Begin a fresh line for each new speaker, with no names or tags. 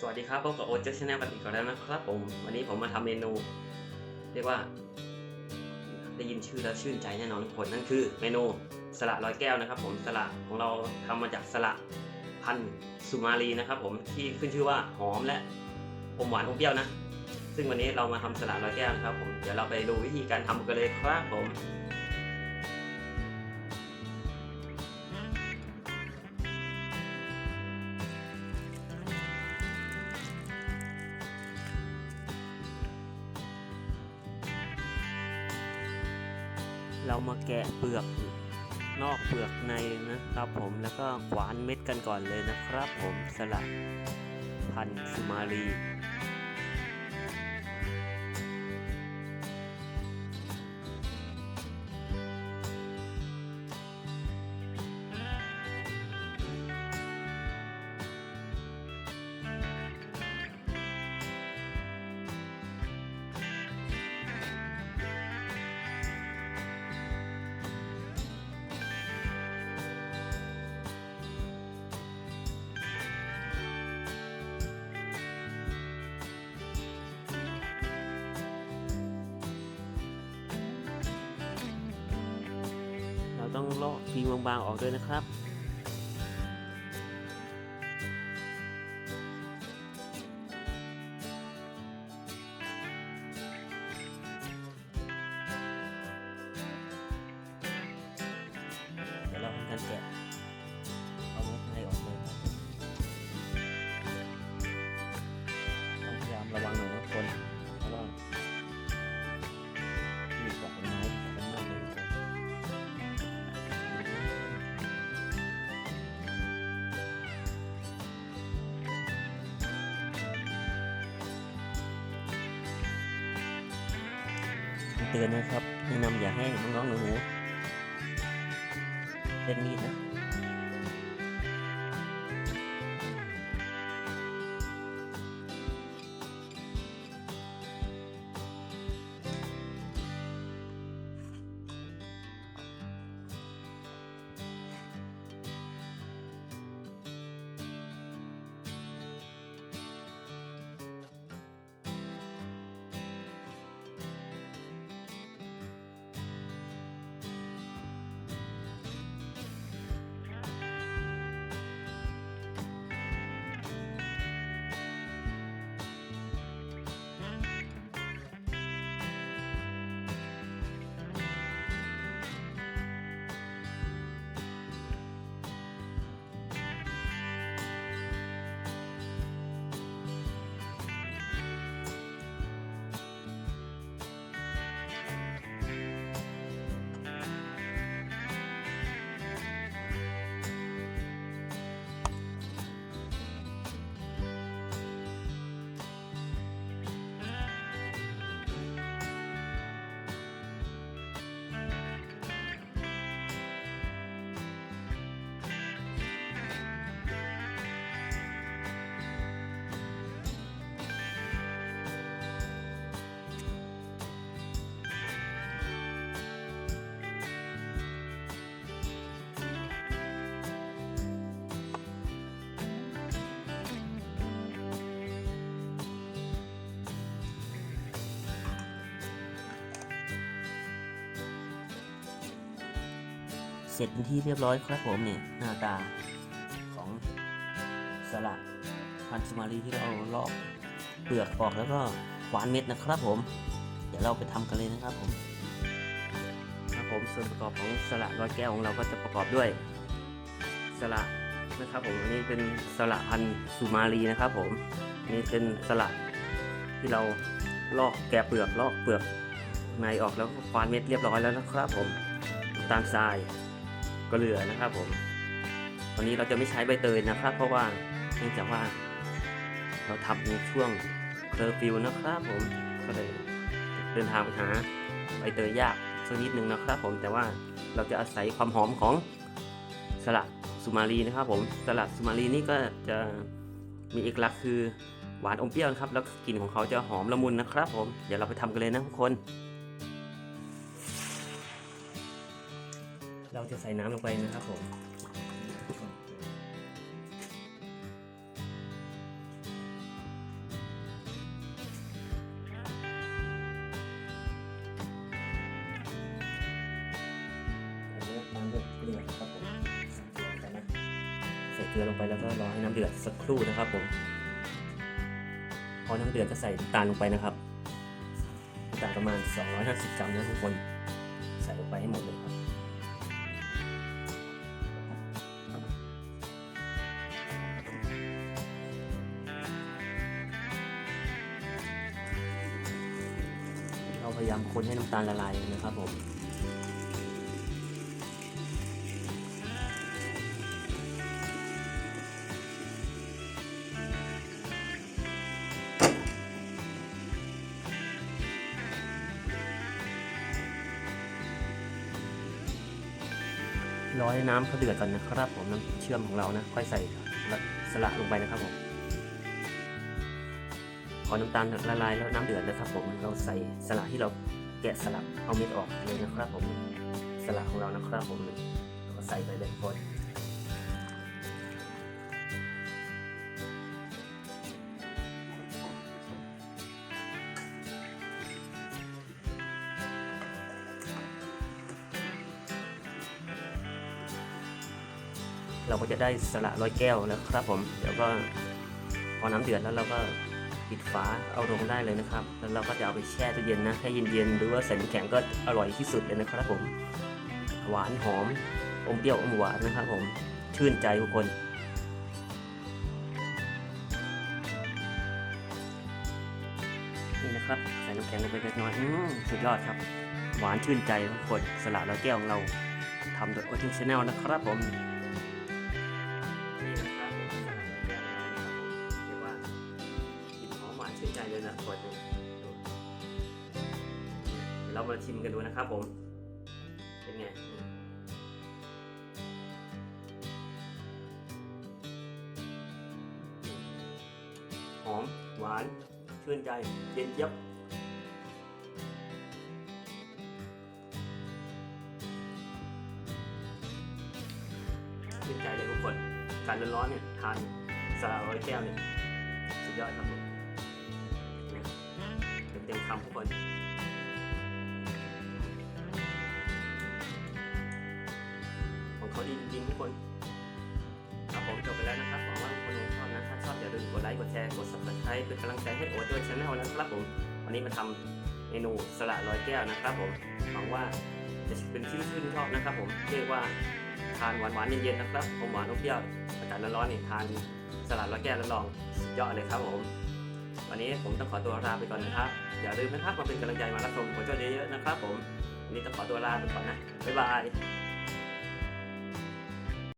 สวัสดีครับพบกับโอเจชแนลกันอีกแล้วนะครับผม วันนี้ผมมาทำเมนู เรียกว่า ได้ยินชื่อแล้วชื่นใจแน่นอนทุกคนนั่นคือเมนูสละร้อยแก้วนะครับ ผมสละของเราทำมาจากสละพันธุ์สุมาลีนะครับ ผมที่ขึ้นชื่อว่าหอมและอมหวานอมเปรี้ยวนะ ซึ่งวันนี้เรามาทำสละร้อยแก้วนะครับ ผมเดี๋ยวเราไปดูวิธีการทำกันเลยครับผม เรามาแกะเปลือกนอกเปลือกในนะครับผมแล้วก็ขวานเม็ดกันก่อนเลยนะครับผมสลัดพันธุ์สุมารี ต้องลอกฟิล์มบางๆออกด้วยนะครับเดี๋ยวเราทำการแกะ เตือนนะครับแนะนำอย่าให้น้องๆหนูๆเล่นมีดนะ เสร็จเป็นที่เรียบร้อยครับผมเนี่ยหน้าตาของสลัดพันธุ์สมารีที่เราลอกเปลือกออกแล้วก็ขวานเม็ดนะครับผม เดี๋ยวเราไปทำกันเลยนะครับผมครับผมส่วนประกอบของสลัดร้อยแก้วของเราก็จะประกอบด้วยสลัดนะครับผมอันนี้เป็นสลัดพันธุ์สุมาลีนะครับผมนี่เป็นสลัดที่เราลอกแกะเปลือกลอกเปลือกในออกแล้วก็ควานเม็ดเรียบร้อยแล้วนะครับผมตามทราย เหลือนะครับผมวันนี้เราจะไม่ใช้ใบเตยนะครับ เพราะว่าเนื่องจากว่า เราทำในช่วงเคอร์ฟิวนะครับผมก็เลยเดินทางไปหาใบเตยยากสักนิดหนึ่งนะครับผมแต่ว่าเราจะอาศัยความหอมของสลัดสุมาลีนะครับผมสลัดสุมาลีนี่ก็จะมีเอกลักษณ์คือหวานอมเปรี้ยวนะครับ แล้วกลิ่นของเขาจะหอมละมุนนะครับผม เดี๋ยวเราไปทำกันเลยนะทุกคน เราจะใส่น้ำลงไปนะครับผมเกลือนะครับผมใส่เกลืลงไปแล้วก็รอให้น้ำเดือดสักครู่นะครับผม พอน้ำเดือดก็ใส่ตาลลงไปนะครับน้ำตาลประมาณ 250 กรัมนะทุกคน ยายามคนให้น้ำตาลละลายนะครับผมรอให้น้ำเขาเดือดก่อนนะครับผมน้ำเชื่อมของเรานะ ค่อยใส่สละลงไปนะครับผม พอน้ำตาลละลายแล้วน้ำเดือดแล้วครับผมเราใส่สละที่เราแกะสลักเอาเม็ดออกเลยนะครับผมสละของเรานะครับผมเราใส่ไปเลยคนเราก็จะได้สละร้อยแก้วแล้วครับผม เดี๋ยวก็พอน้ำเดือดแล้วเราก็ ปิดฝาเอาลงได้เลยนะครับ แล้วเราก็จะเอาไปแช่ตู้เย็นนะให้เย็นๆหรือว่าใส่น้ำแข็งก็อร่อยที่สุดเลยนะครับผม หวานหอมอมเปรี้ยวอมหวานนะครับผมชื่นใจทุกคนนี่นะครับใส่น้ำแข็งลงไปเล็กน้อยอืมสุดยอดครับ หวานชื่นใจทุกคนสลัดแล้วแก้วของเราทำโดยโอทิชแนลนะครับผม เลยนะขวดหนึงดูเดี๋ยวเรามาชิมกันดูนะครับผม เป็นไงหอม หวาน ชื่นใจ เย็นเจี๊ยบชื่นใจเลยทุกคน การร้อนๆเนี่ย ทานสลัดร้อยแก้วเนี่ย สุดยอดครับผม เต็มคำทุกคนของเขาดีจริงๆทุกคนครับผมจบไปแล้วนะครับหวังว่าทุกคนชอบนะถ้าชอบอย่าลืมกดไลค์กดแชร์กด subscribe เป็นกำลังใจให้โอ๊ตด้วยช anel นะครับผมวันนี้มาทำเมนูสละร้อยแก้วนะครับผมหวังว่าจะเป็นที่ชื่นชอบนะครับ ผมเรียกว่าทานหวานๆเย็นๆนะครับอมหวานอมเปรี้ยวอากาศร้อนๆนี่ทานสลัดร้อยแก้วแล้วลองสุดยอดเลยครับผม วันนี้ผมต้องขอตัวลาไปก่อนนะครับ อย่าลืมนะครับมาเป็นกำลังใจมารับชมผมเจ้าเยอะๆนะครับ ผมวันนี้ต้องขอตัวลาไปก่อนนะบ๊ายบาย